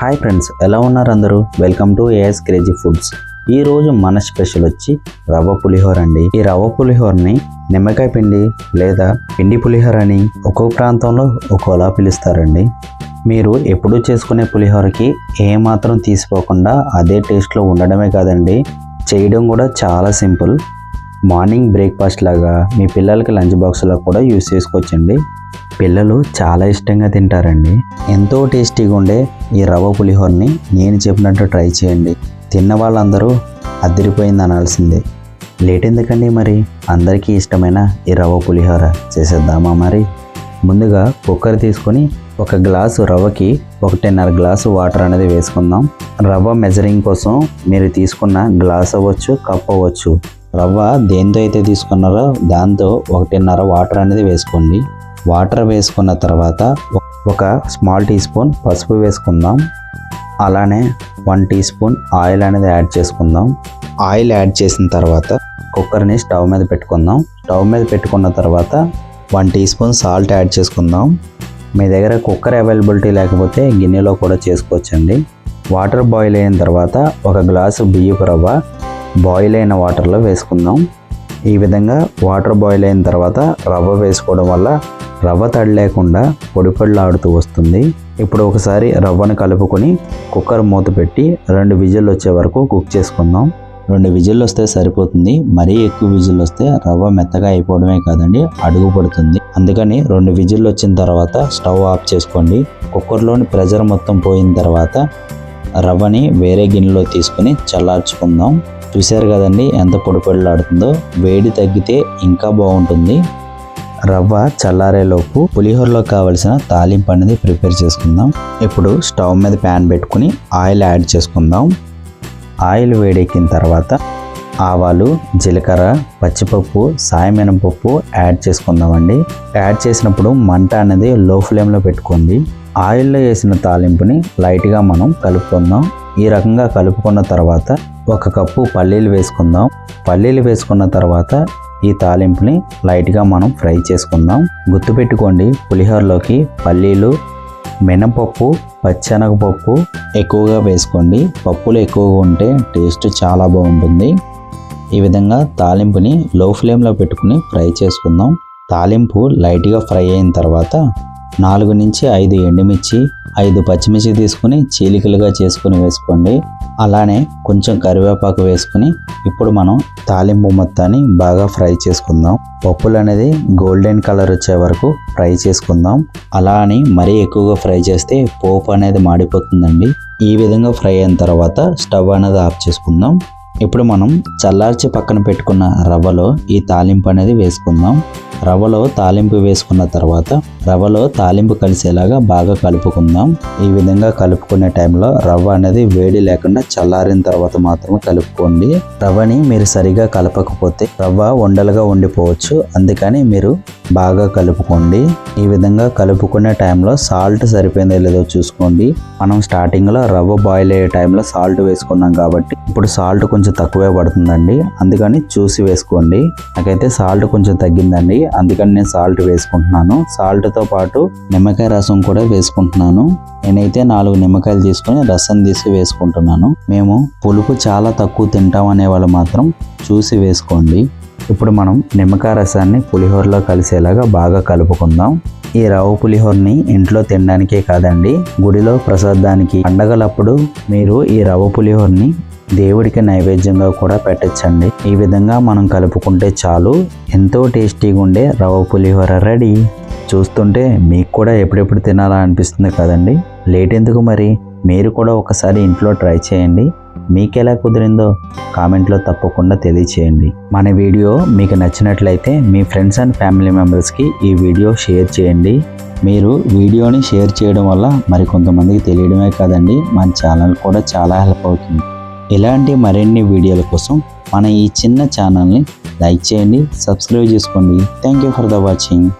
Hi friends ఎలా ఉన్నారు అందరూ? Welcome to AS crazy foods ఈ రోజు మన స్పెషల్ వచ్చి రవ్వ పులిహోర అండి. ఈ రవ్వ పులిహోరని నిమ్మకాయ పిండి లేదా పిండి పులిహోర అని ఒక్కొక్క ప్రాంతంలో ఒక్కోలా పిలుస్తారండి. మీరు ఎప్పుడూ చేసుకునే పులిహోరకి ఏమాత్రం తీసిపోకుండా అదే టేస్ట్లో ఉండడమే కాదండి. చేయడం కూడా చాలా సింపుల్. మార్నింగ్ బ్రేక్ఫాస్ట్ లాగా మీ పిల్లలకి లంచ్ బాక్స్లో కూడా యూస్ చేసుకోవచ్చండి. పిల్లలు చాలా ఇష్టంగా తింటారండి. ఎంతో టేస్టీగా ఉండే ఈ రవ్వ పులిహోరని నేను చెప్పినట్టు ట్రై చేయండి. తిన్న వాళ్ళందరూ అదిరిపోయింది అనాల్సిందే. లేట్ ఎందుకండి మరి? అందరికీ ఇష్టమైన ఈ రవ్వ పులిహోర చేసేద్దామా మరి? ముందుగా కుక్కర్ తీసుకొని ఒక గ్లాసు రవ్వకి ఒకటిన్నర గ్లాసు వాటర్ అనేది వేసుకుందాం. రవ్వ మెజరింగ్ కోసం మీరు తీసుకున్న గ్లాస్ అవ్వచ్చు కప్ అవ్వచ్చు. రవ్వ దేంతో అయితే తీసుకున్నారో దాంతో ఒకటిన్నర వాటర్ అనేది వేసుకోండి. వాటర్ వేసుకున్న తర్వాత ఒక స్మాల్ టీ స్పూన్ పసుపు వేసుకుందాం. అలానే వన్ టీ స్పూన్ ఆయిల్ అనేది యాడ్ చేసుకుందాం. ఆయిల్ యాడ్ చేసిన తర్వాత కుక్కర్ని స్టవ్ మీద పెట్టుకుందాం. స్టవ్ మీద పెట్టుకున్న తర్వాత one teaspoon salt add చేసుకుందాం. మీ దగ్గర కుక్కర్ అవైలబిలిటీ లేకపోతే గిన్నెలో కూడా చేసుకోవచ్చండి. వాటర్ బాయిల్ అయిన తర్వాత ఒక గ్లాసు బియ్యపు రవ్వ బాయిల్ అయిన వాటర్లో వేసుకుందాం. ఈ విధంగా వాటర్ బాయిల్ అయిన తర్వాత రవ్వ వేసుకోవడం వల్ల రవ్వ తడి లేకుండా పొడి పొడిలాడుతూ వస్తుంది. ఇప్పుడు ఒకసారి రవ్వను కలుపుకొని కుక్కర్ మూత పెట్టి రెండు విజిల్లు వచ్చే వరకు కుక్ చేసుకుందాం. రెండు విజిల్లు వస్తే సరిపోతుంది. మరీ ఎక్కువ విజిల్లు వస్తే రవ్వ మెత్తగా అయిపోవడమే కాదండి అడుగు పడుతుంది. అందుకని రెండు విజిల్లు వచ్చిన తర్వాత స్టవ్ ఆఫ్ చేసుకోండి. కుక్కర్లోని ప్రెజర్ మొత్తం పోయిన తర్వాత రవ్వని వేరే గిన్నెలో తీసుకొని చల్లార్చుకుందాం. చూశారు కదండి ఎంత పొడిపొడిలాడుతుందో వేడి తగ్గితే ఇంకా బాగుంటుంది. రవ్వ చల్లారేలోపు పులిహోరలో కావలసిన తాలింపు అనేది ప్రిపేర్ చేసుకుందాం. ఇప్పుడు స్టవ్ మీద ప్యాన్ పెట్టుకుని ఆయిల్ యాడ్ చేసుకుందాం. ఆయిల్ వేడెక్కిన తర్వాత ఆవాలు జీలకర్ర పచ్చిపప్పు సాయమినపప్పు యాడ్ చేసుకుందామండి. యాడ్ చేసినప్పుడు మంట అనేది లో ఫ్లేమ్లో పెట్టుకోండి. ఆయిల్లో వేసిన తాలింపుని లైట్గా మనం కలుపుకుందాం. ఈ రకంగా కలుపుకున్న తర్వాత ఒక కప్పు పల్లీలు వేసుకుందాం. పల్లీలు వేసుకున్న తర్వాత ఈ తాలింపుని లైట్గా మనం ఫ్రై చేసుకుందాం. గుర్తుపెట్టుకోండి పులిహోరలోకి పల్లీలు మినపప్పు పచ్చెనగపప్పు ఎక్కువగా వేసుకోండి. పప్పులు ఎక్కువగా ఉంటే టేస్ట్ చాలా బాగుంటుంది. ఈ విధంగా తాలింపుని లో ఫ్లేమ్లో పెట్టుకుని ఫ్రై చేసుకుందాం. తాలింపు లైట్గా ఫ్రై అయిన తర్వాత నాలుగు నుంచి ఐదు ఎండుమిర్చి ఐదు పచ్చిమిర్చి తీసుకుని చీలికలుగా చేసుకుని వేసుకోండి. అలానే కొంచెం కరివేపాకు వేసుకుని ఇప్పుడు మనం తాలింపు మొత్తాన్ని బాగా ఫ్రై చేసుకుందాం. పప్పులు అనేది గోల్డెన్ కలర్ వచ్చే వరకు ఫ్రై చేసుకుందాం. అలా అని మరీ ఎక్కువగా ఫ్రై చేస్తే పోపు అనేది మాడిపోతుందండి. ఈ విధంగా ఫ్రై అయిన తర్వాత స్టవ్ అనేది ఆఫ్ చేసుకుందాం. ఇప్పుడు మనం చల్లార్చి పక్కన పెట్టుకున్న రవ్వలో ఈ తాలింపు అనేది వేసుకుందాం. రవ్వలో తాలింపు వేసుకున్న తర్వాత రవ్వలో తాలింపు కలిసేలాగా బాగా కలుపుకుందాం. ఈ విధంగా కలుపుకునే టైంలో రవ్వ అనేది వేడి లేకుండా చల్లారిన తర్వాత మాత్రమే కలుపుకోండి. రవ్వని మీరు సరిగా కలపకపోతే రవ్వ ఉండలుగా ఉండిపోవచ్చు. అందుకని మీరు బాగా కలుపుకోండి. ఈ విధంగా కలుపుకునే టైంలో సాల్ట్ సరిపోయిందో లేదో చూసుకోండి. మనం స్టార్టింగ్లో రవ్వ బాయిల్ అయ్యే టైంలో సాల్ట్ వేసుకున్నాం కాబట్టి ఇప్పుడు సాల్ట్ కొంచెం తక్కువే పడుతుందండి. అందుకని చూసి వేసుకోండి. నాకైతే సాల్ట్ కొంచెం తగ్గిందండి. అందుకని నేను సాల్ట్ వేసుకుంటున్నాను. సాల్ట్ వాటితో పాటు నిమ్మకాయ రసం కూడా వేసుకుంటున్నాను. నేనైతే నాలుగు నిమ్మకాయలు తీసుకొని రసం తీసి వేసుకుంటున్నాను. మేము పులుపు చాలా తక్కువ తింటాం అనే వాళ్ళు మాత్రం చూసి వేసుకోండి. ఇప్పుడు మనం నిమ్మకాయ రసాన్ని పులిహోరలో కలిసేలాగా బాగా కలుపుకుందాం. ఈ రవ్వ పులిహోరని ఇంట్లో తినడానికే కాదండి గుడిలో ప్రసాదానికి. పండగలప్పుడు మీరు ఈ రవ్వ పులిహోరని దేవుడికి నైవేద్యంగా కూడా పెట్టచ్చండి. ఈ విధంగా మనం కలుపుకుంటే చాలు ఎంతో టేస్టీగా ఉండే రవ్వ పులిహోర రెడీ. చూస్తుంటే మీకు కూడా ఎప్పుడెప్పుడు తినాలా అనిపిస్తుంది కదండి? లేట్ ఎందుకు మరి? మీరు కూడా ఒకసారి ఇంట్లో ట్రై చేయండి. మీకు ఎలా కుదిరిందో కామెంట్లో తప్పకుండా తెలియచేయండి. మన వీడియో మీకు నచ్చినట్లయితే మీ ఫ్రెండ్స్ అండ్ ఫ్యామిలీ మెంబర్స్కి ఈ వీడియో షేర్ చేయండి. మీరు వీడియోని షేర్ చేయడం వల్ల మరి కొంతమందికి తెలియడమే కాదండి మన ఛానల్ కూడా చాలా హెల్ప్ అవుతుంది. ఇలాంటి మరిన్ని వీడియోల కోసం మన ఈ చిన్న ఛానల్ని లైక్ చేయండి సబ్స్క్రైబ్ చేసుకోండి. Thank you for the watching.